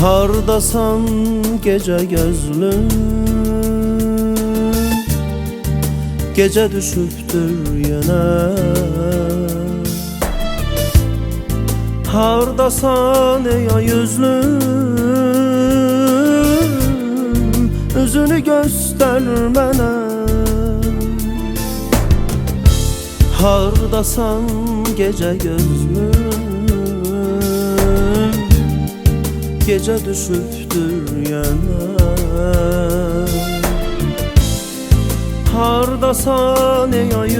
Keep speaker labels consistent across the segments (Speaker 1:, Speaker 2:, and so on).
Speaker 1: Hardasan gece gözlüm. Gece düşüptür yine. Hardasan ey yüzlüm. Üzünü göster mənə Hardasan gece gözlüm Gece düşüptür yana. Hardasan ey ay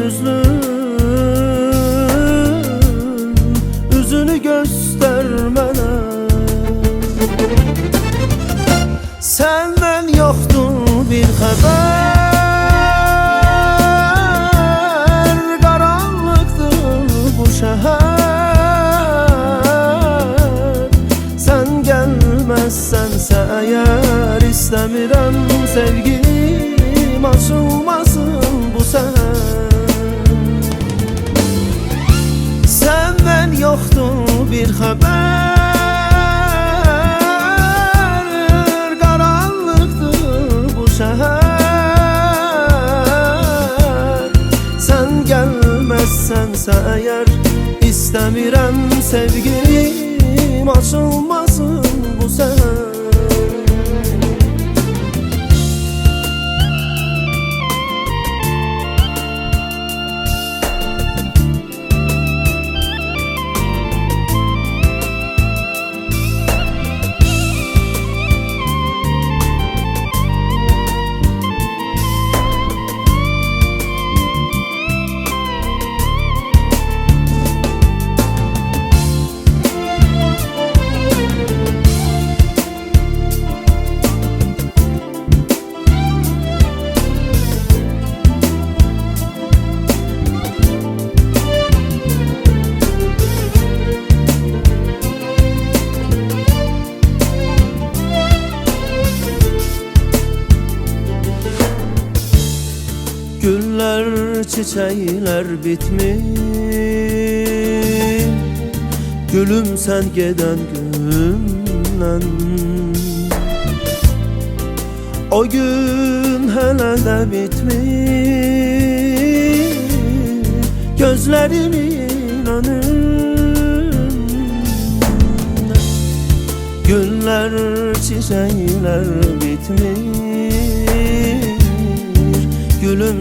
Speaker 1: gelmezsense eğer İstemirem sevgilim açılmasın bu seher Senden yoktu bir haber Karanlıktı bu şehir Sen gelmezsense eğer İstemirem sevgilim açılmasın bu Güller çiçekler bitmiş. Gülüm sen giden günden O gün hele de bitmiş. Gözlerimin önünde. Güller çiçekler bitmiş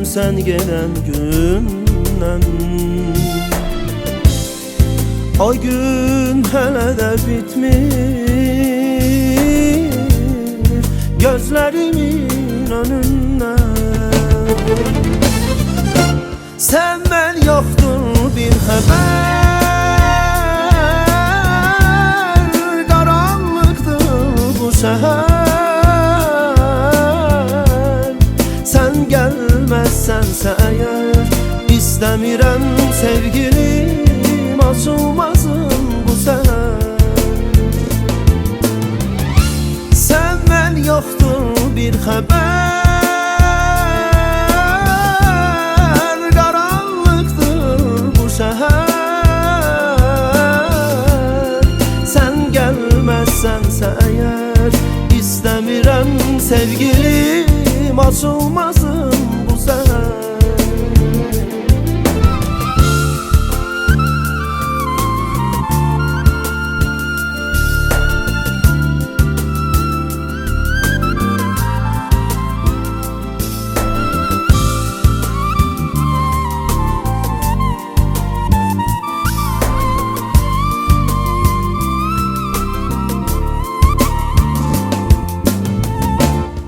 Speaker 1: Sen gelen günden. O gün hele de bitmiş Gözlerimin önünde. Senden yoktur bir haber gelmezsense eğer İstemirem sevgilim açılmasın bu seher Senden yoktur bir haber Karanlıktır bu şehir Sen gelmezsense eğer İstemirem sevgilim açılmasın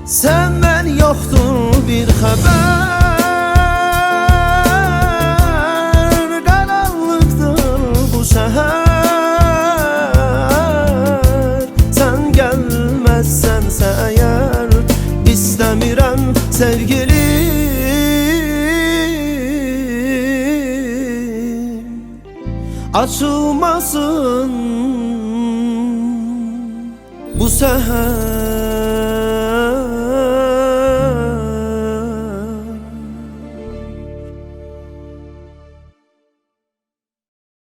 Speaker 1: Senden yoktur bir haber. Karanlıktır bu şehir Sen gelmezsense eğer İstemirem sevgilim Açılmasın bu seher